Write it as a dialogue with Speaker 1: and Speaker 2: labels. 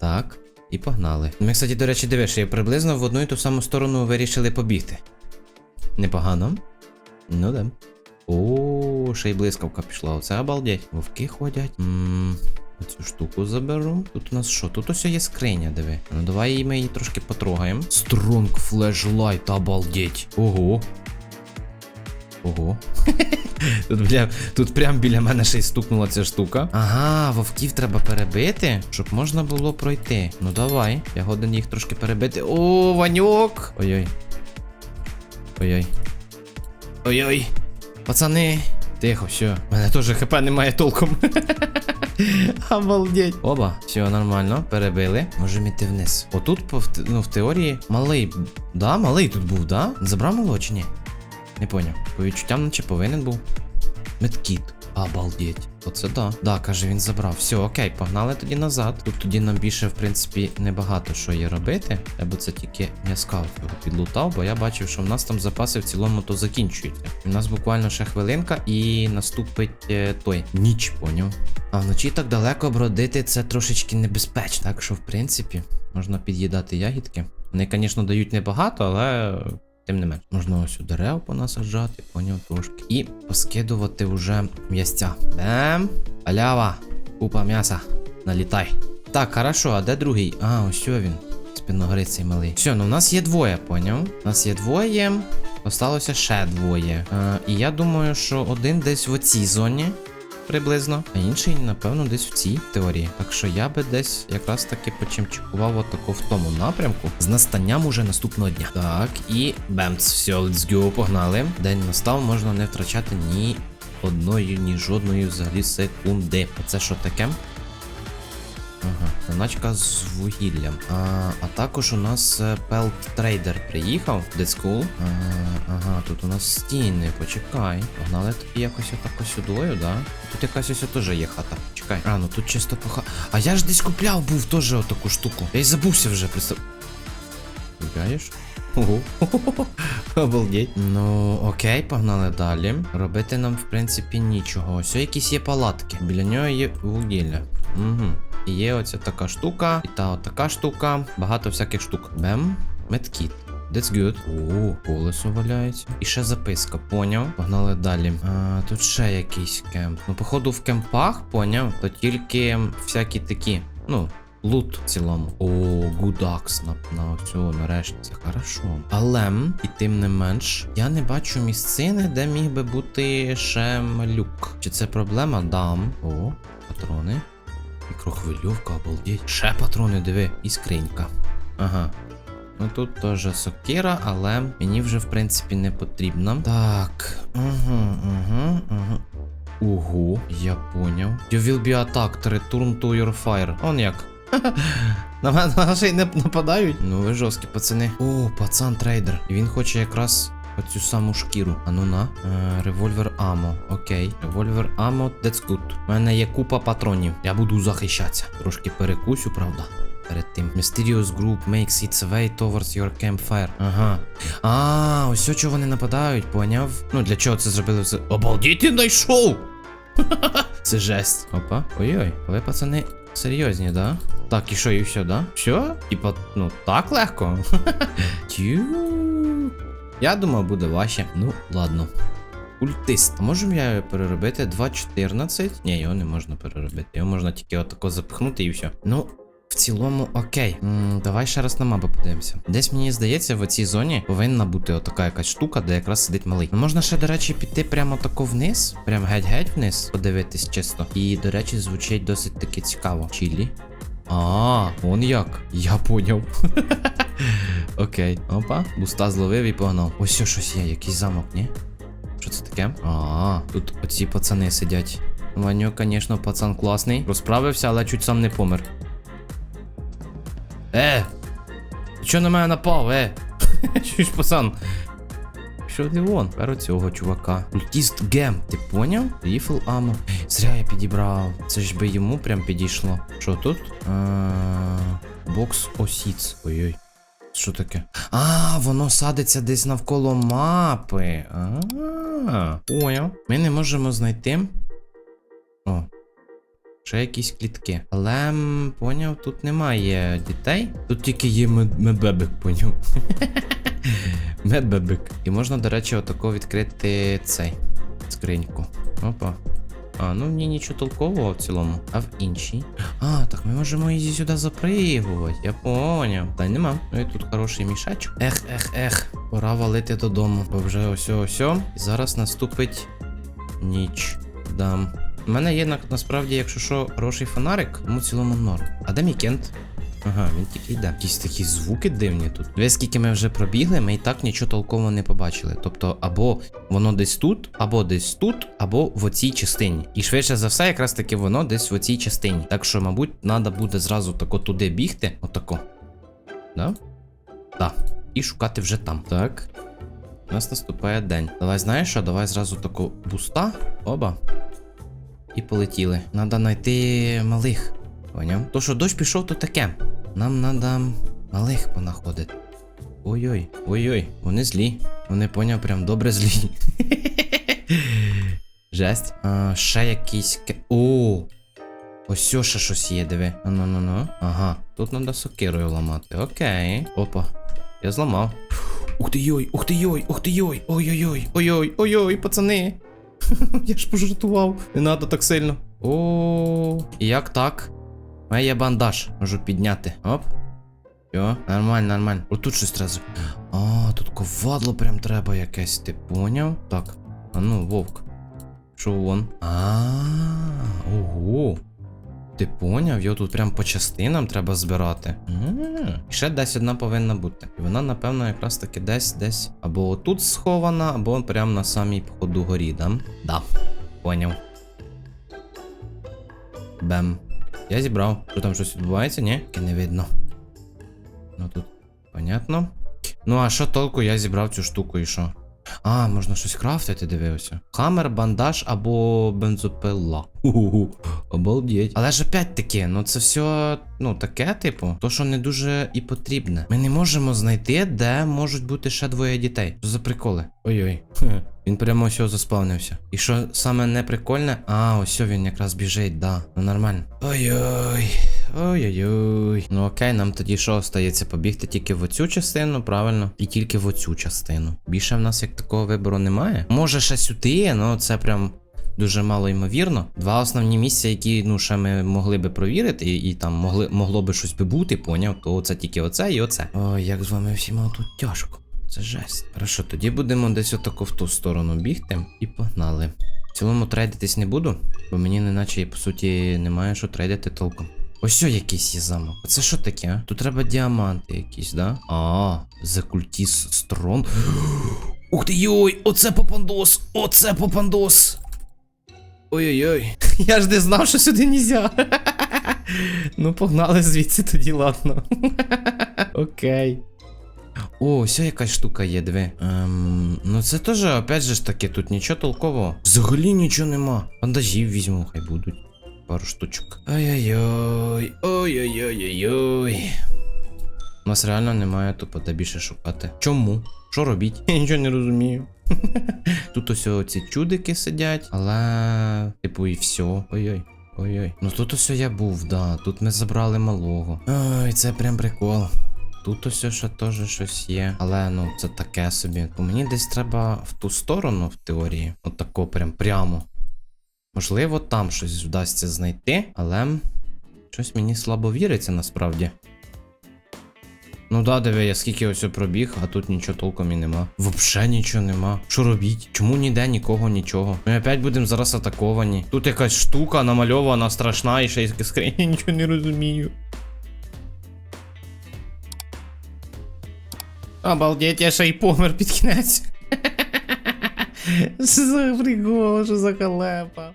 Speaker 1: Так. І погнали. Ми, кстати, до речі, дивиш, я приблизно в одну і ту саму сторону вирішили побігти. Непогано. Ну да. О, ще й блискавка пішла. Оце обалдеть. Вовки ходять. Ммм. Оцю штуку заберу. Тут у нас що? Тут ось є скриня, диви. Ну давай ми її трошки потрогаємо. Стронг флешлайт, обалдеть. Ого. Ого. Тут, бля, тут прям біля мене ще й стукнула ця штука. Ага, вовків треба перебити, щоб можна було пройти. Ну давай. Я годен їх трошки перебити. О, Ваньок! Ой-ой. Ой-ой. Ой-ой. Пацани. Тихо, все. У мене теж хп немає толком. Обалдеть. Оба, все нормально, перебили. Можемо йти вниз. Отут, ну, в теорії, малий. Да, малий тут був, да? Забрав малого чи ні? Не поняв. По відчуттям, наче повинен був. Медкіт. Обалдеть. Оце да. Да, каже, він забрав. Все, окей, погнали тоді назад. Тут тоді нам більше, в принципі, небагато що є робити. Би це тільки м'яска його підлутав, бо я бачив, що в нас там запаси в цілому то закінчуються. У нас буквально ще хвилинка і наступить е, той ніч, поняв. А вночі так далеко бродити це трошечки небезпечно. Так що, в принципі, можна під'їдати ягідки. Вони, звісно, дають небагато, але Тим не менш, можна ось у дерев понасаджати, поняв трошки. І поскидувати вже м'ясця. Бем! Алява! Купа м'яса. Налітай. Так, хорошо, а де другий? А, ось він. Спиногрицей малий. Все, ну в нас є двоє, поняв? У нас є двоє. Осталося ще двоє. Е, і я думаю, що один десь в оцій зоні. Приблизно, а інший, напевно, десь в цій теорії. Так що я би десь якраз таки почимчикував отако в тому напрямку з настанням уже наступного дня. Так, і бемц, все, let's go, погнали. День настав, можна не втрачати ні одної, ні жодної взагалі секунди. А це що таке? Заначка з вугіллям. А, а також у нас е, Pelt Trader приїхав. That's cool. А, ага, тут у нас стіни, почекай. Погнали тобі якось отако сюдою, да? Тут якась ось теж є хата. Чекай. А, ну тут чисто поха. А я ж десь купляв був теж отаку штуку. Я й забувся вже, представ. Купляєш? Ого. Обалдеть. Ну, окей, погнали далі. Робити нам, в принципі, нічого. Ось якісь є палатки. Біля нього є вугілля. Угу. І є оця така штука, і та така штука. Багато всяких штук. Бем. Медкіт. That's good. О, колесо валяється. І ще записка, поняв. Погнали далі. А, тут ще якийсь кемп. Ну, походу, в кемпах, поняв, то тільки всякі такі. Ну, лут в цілому. О, гудакс на, на цього нарешті. Це хорошо. Але, і тим не менш, я не бачу місцини, де міг би бути ще малюк. Чи це проблема? Дам. О, патрони. Мікрохвильовка, обалдеть. Ще патрони, диви, і скринька. Ага. Ну тут теж сокира, але мені вже в принципі не потрібно. Так. Угу, угу, угу. Ого, я поняв. You will be attacked, return to your fire. Он як. На мене ще й не нападають. Ну ви жорсткі пацани. О, пацан трейдер. І він хоче якраз оцю саму шкіру. А ну на. Е, Револьвер амо. Окей. Револьвер амо, that's good. У мене є купа патронів. Я буду захищатися. Трошки перекусю, правда. Перед тим. Mysterious Group makes its way towards your campfire. Ага. А, ось чого вони нападають, поняв? Ну для чого це зробили? Це... Обалдіть, ти знайшов! Це жесть. Опа. Ой-ой, ви пацани серйозні, да? Так, і що, і все, да? Все? Типа, ну так легко. Тю. Я думав, буде важче. Ну, ладно. Культист. Можемо я переробити 2.14? Ні, його не можна переробити. Його можна тільки отако запихнути і все. Ну. В цілому, окей. м давай ще раз на мапу подивимося. Десь мені здається, в цій зоні повинна бути отака якась штука, де якраз сидить малий. Ну, можна ще, до речі, піти прямо тако вниз, прям геть-геть вниз, подивитись чисто. І, до речі, звучить досить таки цікаво. Чілі. А, он як. Я поняв. Окей. Опа, буста зловив і погнав. Ось що щось є, якийсь замок, ні? Що це таке? А, тут оці пацани сидять. Ваню, звісно, пацан класний. Розправився, але чуть сам не помер. Е! Ти чого на мене напав, е? Чуєш, пацан? Що вон? Беру цього чувака. Культіст гем, ти поняв? Ріфл амо. Зря я підібрав. Це ж би йому прям підійшло. Що тут? Бокс осіц. Ой-ой. Що таке? А, воно садиться десь навколо мапи. А. Ми не можемо знайти. О. Ще якісь клітки. Але поняв, тут немає дітей. Тут тільки є медбебик, поняв. Медбебик. І можна, до речі, отако відкрити цей скриньку. Опа. А, ну в ній нічого толкового в цілому. А в іншій. А, так ми можемо її сюди запригувати. Я поняв. Та нема. Ну і тут хороший мішечок. Ех, ех, ех. Пора валити додому. Бо вже ось ось. Зараз наступить ніч. Дам. У мене є насправді, якщо що, хороший фонарик, тому цілому норм. А де мій кент? Ага, він тільки йде. Якісь такі звуки дивні тут. Дивись, скільки ми вже пробігли, ми і так нічого толково не побачили. Тобто, або воно десь тут, або десь тут, або в оцій частині. І швидше за все, якраз таки воно десь в оцій частині. Так що, мабуть, треба буде зразу тако туди бігти. Отако. Да? Да. І шукати вже там. Так. У нас наступає день. Давай знаєш що? Давай зразу таку буста. Оба. І полетіли. Надо знайти малих. Поняв? То, що дощ пішов, то таке. Нам надо малих понаходити. Ой-ой, ой-ой, вони злі. Вони поняв, прям добре злі. Жесть. А, ще якийсь. О! Ось ще щось є, диви. Ну ну ну. Ага, тут треба сокирою ламати. Окей. Опа. Я зламав. Ух ти йой, ух ти йой, ух ти йой. Ой-ой-ой, ой-ой, ой-ой, пацани. Я ж пожартував. Не надо так сильно. О, і як так? У мене є бандаж. Можу підняти. Оп. Йо, нормально, нормально. Отут щось треба. А, тут ковадло прям треба якесь, ти поняв? Так. А ну, вовк. Що вон? А, ого. Ти поняв? Його тут прям по частинам треба збирати. І ще десь одна повинна бути. І вона, напевно, якраз таки десь десь. Або отут схована, або прямо на самій походу горі, да? Да. Поняв. Бем. Я зібрав. Що там щось відбувається, ні? Не видно. Ну тут. Понятно. Ну, а що толку я зібрав цю штуку і що? А, можна щось крафтити, дивився. Хамер, бандаж або бензопила. Ху-ху-ху. Обалдеть. Але ж опять таки, ну це все, ну, таке, типу, то, що не дуже і потрібне. Ми не можемо знайти, де можуть бути ще двоє дітей. Що за приколи? Ой-ой. Він прямо ось заспавнився. І що саме не прикольне? А, ось він якраз біжить, да. Ну нормально. Ой-ой. Ой-ой-ой. Ну окей, нам тоді що остається? Побігти тільки в оцю частину, правильно? І тільки в оцю частину. Більше в нас як такого вибору немає. Може ще сюди, ну це прям. Дуже мало ймовірно. Два основні місця, які ну ще ми могли би провірити, і, і там могли, могло би щось би бути, поняв, то це тільки оце і оце. Ой, як з вами всіма тут тяжко. Це жесть. Хорошо, тоді будемо десь отако в ту сторону бігти і погнали. В цілому трейдитись не буду, бо мені неначе по суті немає що трейдити толком. Ось о якийсь є замок. Це що таке? Тут треба діаманти якісь, да? А, Cultist Strong. Ух ти йой, оце попандос! Оце попандос! Ой-ой-ой. Я ж не знав, що сюди нельзя. ну, погнали звідси тоді, ладно. Окей. О, ось якась штука є, диви. Ем, ну це теж, опять же ж таки, тут нічого толкового. Взагалі нічого нема. Бандажів візьму, хай будуть. Пару штучок. Ой-ой-ой. Ой-ой-ой-ой-ой. У нас реально немає тупо де більше шукати. Чому? Що робіть? Я нічого не розумію. Тут ось ці чудики сидять, але, типу, і все. Ой-ой. Ой-ой. Ну тут ось я був, да. Тут ми забрали малого. Ой, це прям прикол. Тут ось ще теж щось є. Але ну це таке собі. Бо мені десь треба в ту сторону, в теорії. Отако прям прямо. Можливо, там щось вдасться знайти, але щось мені слабо віриться насправді. Ну да, диви, я скільки ось пробіг, а тут нічого толком і нема. Вообще нічого нема. Що робіть? Чому ніде нікого, нічого? Ми опять будемо зараз атаковані. Тут якась штука намальована, страшна, і ще й скрині, я нічого не розумію. Обалдеть, я ще й помер під кінець. Що за прикол, що за халепа.